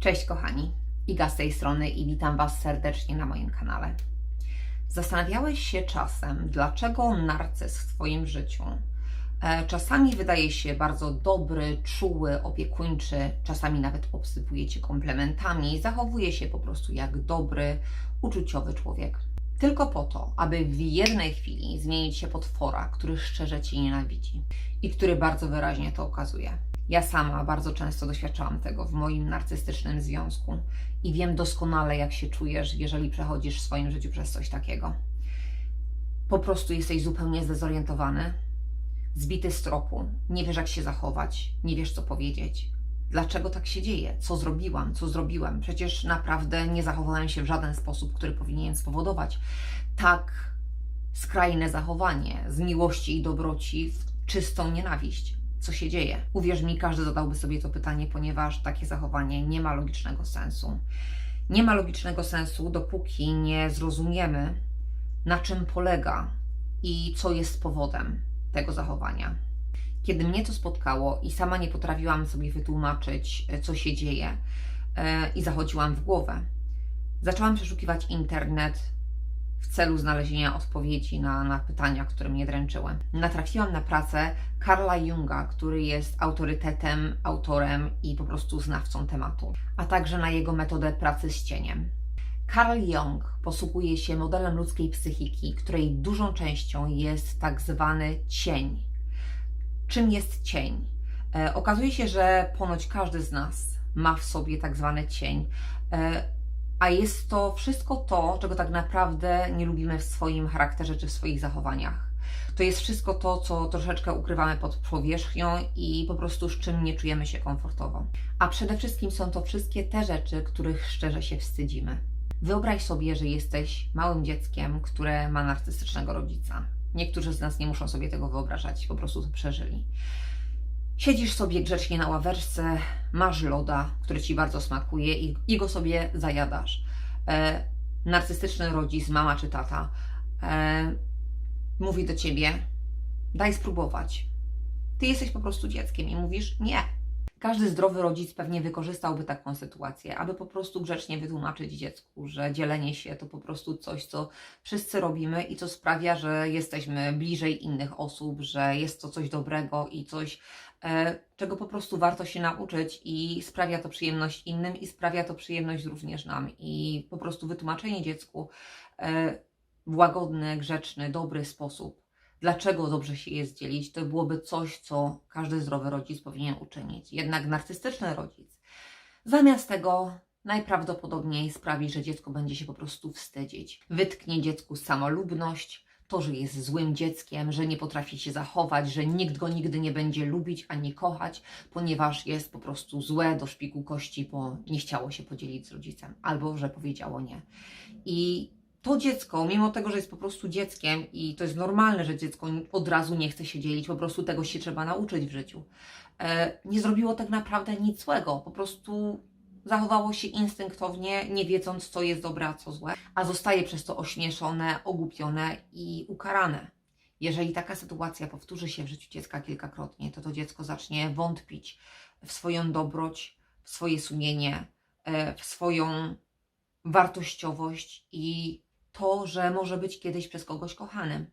Cześć kochani, Iga z tej strony i witam Was serdecznie na moim kanale. Zastanawiałeś się czasem, dlaczego narcyz w Twoim życiu e, czasami wydaje się bardzo dobry, czuły, opiekuńczy, czasami nawet obsypuje Cię komplementami, zachowuje się po prostu jak dobry, uczuciowy człowiek. Tylko po to, aby w jednej chwili zmienić się potwora, który szczerze Cię nienawidzi i który bardzo wyraźnie to okazuje. Ja sama bardzo często doświadczałam tego w moim narcystycznym związku i wiem doskonale, jak się czujesz, jeżeli przechodzisz w swoim życiu przez coś takiego. Po prostu jesteś zupełnie zdezorientowany, zbity z tropu, nie wiesz, jak się zachować, nie wiesz, co powiedzieć. Dlaczego tak się dzieje? Co zrobiłam? Co zrobiłem? Przecież naprawdę nie zachowałem się w żaden sposób, który powinien spowodować tak skrajne zachowanie z miłości i dobroci w czystą nienawiść co się dzieje. Uwierz mi, każdy zadałby sobie to pytanie, ponieważ takie zachowanie nie ma logicznego sensu. Nie ma logicznego sensu, dopóki nie zrozumiemy, na czym polega i co jest powodem tego zachowania. Kiedy mnie to spotkało i sama nie potrafiłam sobie wytłumaczyć, co się dzieje, e, i zachodziłam w głowę, zaczęłam przeszukiwać internet, w celu znalezienia odpowiedzi na, na pytania, które mnie dręczyły. Natrafiłam na pracę Karla Junga, który jest autorytetem, autorem i po prostu znawcą tematu, a także na jego metodę pracy z cieniem. Carl Jung posługuje się modelem ludzkiej psychiki, której dużą częścią jest tak zwany cień. Czym jest cień? E, okazuje się, że ponoć każdy z nas ma w sobie tak zwany cień. E, a jest to wszystko to, czego tak naprawdę nie lubimy w swoim charakterze czy w swoich zachowaniach. To jest wszystko to, co troszeczkę ukrywamy pod powierzchnią i po prostu z czym nie czujemy się komfortowo. A przede wszystkim są to wszystkie te rzeczy, których szczerze się wstydzimy. Wyobraź sobie, że jesteś małym dzieckiem, które ma narcystycznego rodzica. Niektórzy z nas nie muszą sobie tego wyobrażać, po prostu to przeżyli. Siedzisz sobie grzecznie na ławeczce, masz loda, który ci bardzo smakuje i, i go sobie zajadasz. E, narcystyczny rodzic, mama czy tata, e, mówi do ciebie: daj spróbować. Ty jesteś po prostu dzieckiem i mówisz: nie. Każdy zdrowy rodzic pewnie wykorzystałby taką sytuację, aby po prostu grzecznie wytłumaczyć dziecku, że dzielenie się to po prostu coś, co wszyscy robimy i co sprawia, że jesteśmy bliżej innych osób, że jest to coś dobrego i coś, czego po prostu warto się nauczyć i sprawia to przyjemność innym i sprawia to przyjemność również nam. I po prostu wytłumaczenie dziecku e, w łagodny, grzeczny, dobry sposób dlaczego dobrze się jest dzielić, to byłoby coś, co każdy zdrowy rodzic powinien uczynić. Jednak narcystyczny rodzic zamiast tego najprawdopodobniej sprawi, że dziecko będzie się po prostu wstydzić. Wytknie dziecku samolubność, to, że jest złym dzieckiem, że nie potrafi się zachować, że nikt go nigdy nie będzie lubić ani kochać, ponieważ jest po prostu złe do szpiku kości, bo nie chciało się podzielić z rodzicem, albo że powiedziało nie. I to dziecko, mimo tego, że jest po prostu dzieckiem i to jest normalne, że dziecko od razu nie chce się dzielić, po prostu tego się trzeba nauczyć w życiu, e, nie zrobiło tak naprawdę nic złego, po prostu zachowało się instynktownie, nie wiedząc, co jest dobre, a co złe, a zostaje przez to ośmieszone, ogłupione i ukarane. Jeżeli taka sytuacja powtórzy się w życiu dziecka kilkakrotnie, to to dziecko zacznie wątpić w swoją dobroć, w swoje sumienie, e, w swoją wartościowość i to, że może być kiedyś przez kogoś kochanym.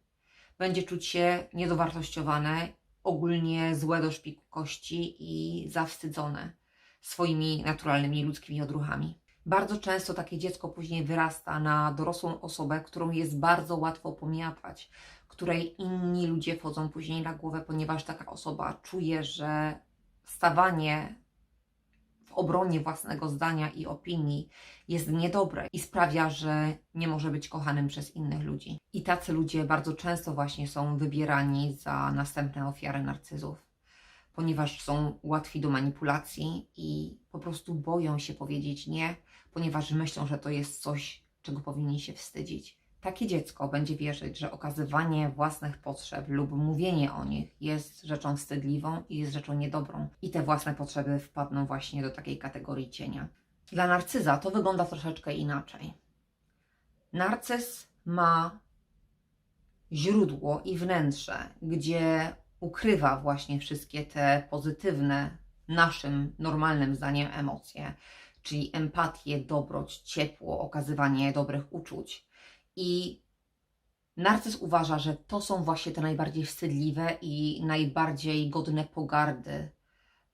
Będzie czuć się niedowartościowane, ogólnie złe do szpiku kości i zawstydzone swoimi naturalnymi ludzkimi odruchami. Bardzo często takie dziecko później wyrasta na dorosłą osobę, którą jest bardzo łatwo pomiatać, której inni ludzie wchodzą później na głowę, ponieważ taka osoba czuje, że stawanie obronie własnego zdania i opinii jest niedobre i sprawia, że nie może być kochanym przez innych ludzi. I tacy ludzie bardzo często właśnie są wybierani za następne ofiary narcyzów, ponieważ są łatwi do manipulacji i po prostu boją się powiedzieć nie, ponieważ myślą, że to jest coś, czego powinni się wstydzić. Takie dziecko będzie wierzyć, że okazywanie własnych potrzeb lub mówienie o nich jest rzeczą wstydliwą i jest rzeczą niedobrą, i te własne potrzeby wpadną właśnie do takiej kategorii cienia. Dla narcyza to wygląda troszeczkę inaczej. Narcyz ma źródło i wnętrze, gdzie ukrywa właśnie wszystkie te pozytywne, naszym normalnym zdaniem emocje, czyli empatię, dobroć, ciepło, okazywanie dobrych uczuć. I narcyz uważa, że to są właśnie te najbardziej wstydliwe i najbardziej godne pogardy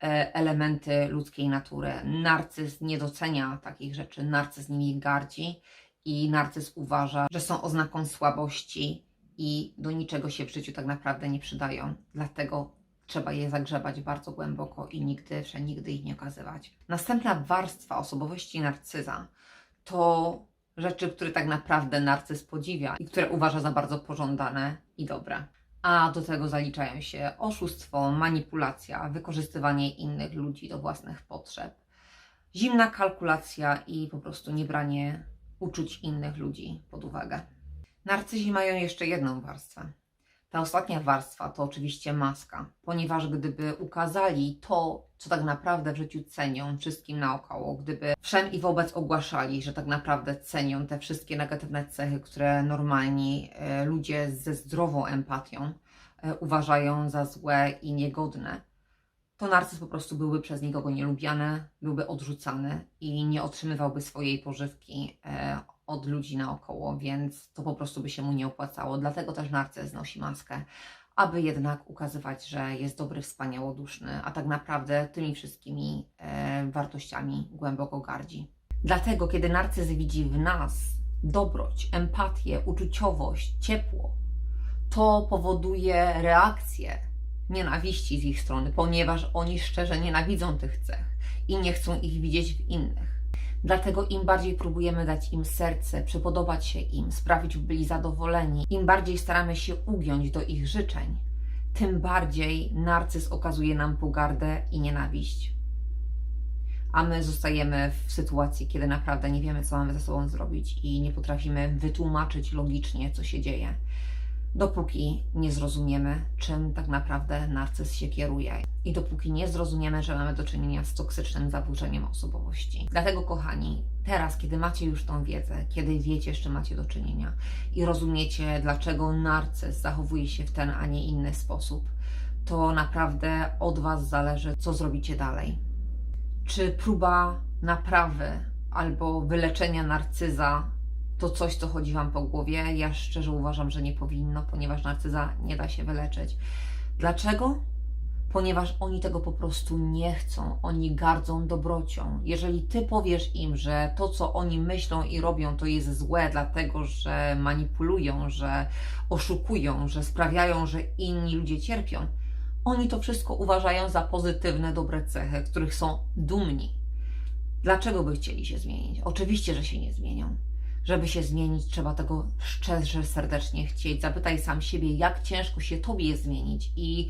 e, elementy ludzkiej natury. Narcyz nie docenia takich rzeczy, narcyz nimi gardzi i narcyz uważa, że są oznaką słabości i do niczego się w życiu tak naprawdę nie przydają. Dlatego trzeba je zagrzebać bardzo głęboko i nigdy, przenigdy ich nie okazywać. Następna warstwa osobowości narcyza to rzeczy, które tak naprawdę narcyz podziwia i które uważa za bardzo pożądane i dobre. A do tego zaliczają się oszustwo, manipulacja, wykorzystywanie innych ludzi do własnych potrzeb, zimna kalkulacja i po prostu niebranie uczuć innych ludzi pod uwagę. Narcyzi mają jeszcze jedną warstwę. Ta ostatnia warstwa to oczywiście maska, ponieważ gdyby ukazali to, co tak naprawdę w życiu cenią wszystkim naokoło, gdyby wszem i wobec ogłaszali, że tak naprawdę cenią te wszystkie negatywne cechy, które normalni e, ludzie ze zdrową empatią e, uważają za złe i niegodne, to narcyz po prostu byłby przez nikogo nielubiany, byłby odrzucany i nie otrzymywałby swojej pożywki e, od ludzi naokoło, więc to po prostu by się mu nie opłacało. Dlatego też narcyz nosi maskę, aby jednak ukazywać, że jest dobry, wspaniałoduszny, a tak naprawdę tymi wszystkimi e, wartościami głęboko gardzi. Dlatego, kiedy narcyz widzi w nas dobroć, empatię, uczuciowość, ciepło, to powoduje reakcję nienawiści z ich strony, ponieważ oni szczerze nienawidzą tych cech i nie chcą ich widzieć w innych. Dlatego im bardziej próbujemy dać im serce, przypodobać się im, sprawić, by byli zadowoleni, im bardziej staramy się ugiąć do ich życzeń, tym bardziej narcyz okazuje nam pogardę i nienawiść. A my zostajemy w sytuacji, kiedy naprawdę nie wiemy, co mamy ze sobą zrobić i nie potrafimy wytłumaczyć logicznie, co się dzieje dopóki nie zrozumiemy, czym tak naprawdę narcyz się kieruje i dopóki nie zrozumiemy, że mamy do czynienia z toksycznym zaburzeniem osobowości. Dlatego, kochani, teraz, kiedy macie już tą wiedzę, kiedy wiecie, z czym macie do czynienia i rozumiecie, dlaczego narcyz zachowuje się w ten, a nie inny sposób, to naprawdę od Was zależy, co zrobicie dalej. Czy próba naprawy albo wyleczenia narcyza to coś, co chodzi Wam po głowie. Ja szczerze uważam, że nie powinno, ponieważ narcyza nie da się wyleczyć. Dlaczego? Ponieważ oni tego po prostu nie chcą, oni gardzą dobrocią. Jeżeli Ty powiesz im, że to, co oni myślą i robią, to jest złe, dlatego że manipulują, że oszukują, że sprawiają, że inni ludzie cierpią, oni to wszystko uważają za pozytywne, dobre cechy, których są dumni. Dlaczego by chcieli się zmienić? Oczywiście, że się nie zmienią żeby się zmienić, trzeba tego szczerze, serdecznie chcieć. Zapytaj sam siebie, jak ciężko się Tobie zmienić i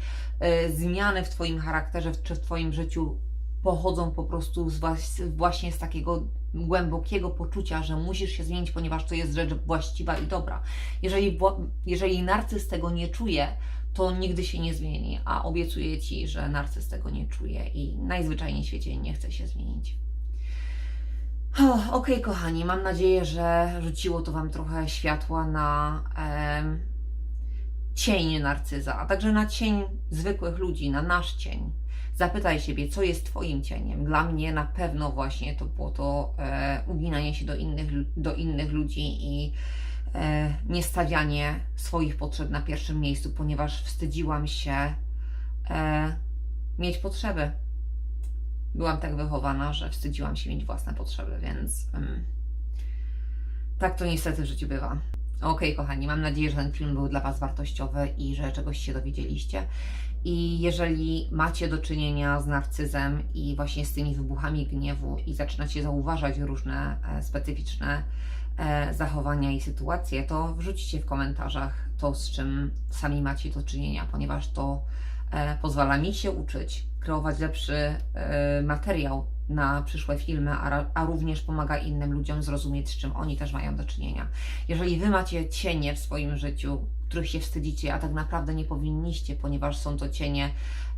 y, zmiany w Twoim charakterze czy w Twoim życiu pochodzą po prostu z was, właśnie z takiego głębokiego poczucia, że musisz się zmienić, ponieważ to jest rzecz właściwa i dobra. Jeżeli, jeżeli narcyz tego nie czuje, to nigdy się nie zmieni, a obiecuję Ci, że narcyz tego nie czuje i najzwyczajniej w świecie nie chce się zmienić. Okej, okay, kochani, mam nadzieję, że rzuciło to Wam trochę światła na e, cień narcyza, a także na cień zwykłych ludzi, na nasz cień. Zapytaj siebie, co jest Twoim cieniem. Dla mnie na pewno właśnie to było to e, uginanie się do innych, do innych ludzi i e, nie stawianie swoich potrzeb na pierwszym miejscu, ponieważ wstydziłam się e, mieć potrzeby byłam tak wychowana, że wstydziłam się mieć własne potrzeby, więc um, tak to niestety w życiu bywa. Ok, kochani, mam nadzieję, że ten film był dla Was wartościowy i że czegoś się dowiedzieliście. I jeżeli macie do czynienia z narcyzem i właśnie z tymi wybuchami gniewu i zaczynacie zauważać różne e, specyficzne e, zachowania i sytuacje, to wrzućcie w komentarzach to, z czym sami macie do czynienia, ponieważ to e, pozwala mi się uczyć, kreować lepszy e, materiał na przyszłe filmy, a, a również pomaga innym ludziom zrozumieć, z czym oni też mają do czynienia. Jeżeli Wy macie cienie w swoim życiu, których się wstydzicie, a tak naprawdę nie powinniście, ponieważ są to cienie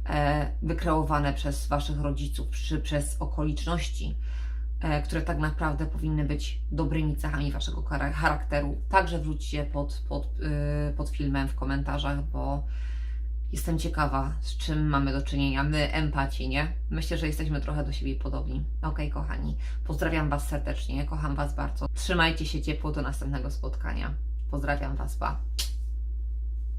e, wykreowane przez Waszych rodziców czy przez okoliczności, e, które tak naprawdę powinny być dobrymi cechami Waszego charakteru, także wrzućcie pod, pod, pod filmem w komentarzach, bo Jestem ciekawa, z czym mamy do czynienia. My, empaci, nie? Myślę, że jesteśmy trochę do siebie podobni. Okej, kochani. Pozdrawiam Was serdecznie. Kocham Was bardzo. Trzymajcie się ciepło do następnego spotkania. Pozdrawiam Was, pa.